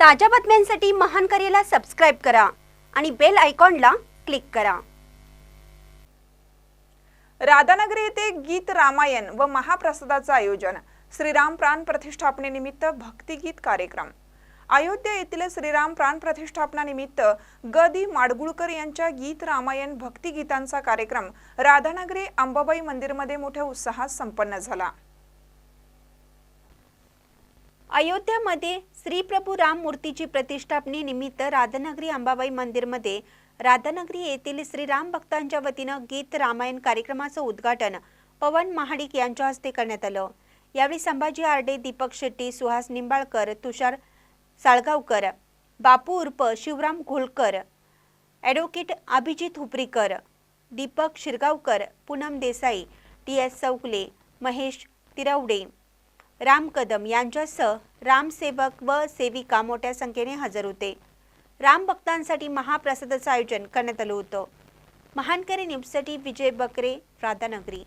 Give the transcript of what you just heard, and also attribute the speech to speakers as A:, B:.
A: ताज्या बातम्यांसाठी महान करेला सबस्क्राईब करा आणि बेल आयकॉनला क्लिक करा.
B: राधानगरी येथे गीत रामायण व महाप्रसादाचं आयोजन. श्रीराम प्राण प्रतिष्ठापनेनिमित्त भक्तिगीत कार्यक्रम. अयोध्या येथील श्रीराम प्राण प्रतिष्ठापनानिमित्त ग. दि. माडगुळकर यांच्या गीत रामायण भक्तिगीतांचा कार्यक्रम राधानगरी अंबाबाई मंदिरमध्ये मोठ्या उत्साहात संपन्न झाला.
A: अयोध्यामध्ये श्री प्रभू राम मूर्तीची प्रतिष्ठापने निमित्त राधानगरी अंबाबाई मंदिरमध्ये राधानगरी येथील श्रीराम भक्तांच्या वतीनं गीत रामायण कार्यक्रमाचं उद्घाटन पवन महाडिक यांच्या हस्ते करण्यात आलं. यावेळी संभाजी आर्डे दीपक शेट्टी सुहास निंबाळकर तुषार साळगावकर बापू उर्फ Shivram Gholkar advocate Abhijit Huparikar Deepak Shirgaonkar Poonam Desai T S Chaukale Mahesh Tirawade Ram Kadam यांच्यासह रामसेवक व सेविका मोठ्या संख्येने हजर होते. राम भक्तांसाठी महाप्रसादाचं आयोजन करण्यात आलं होतं. महानकरी न्यूजसाठी विजय बकरे राधानगरी.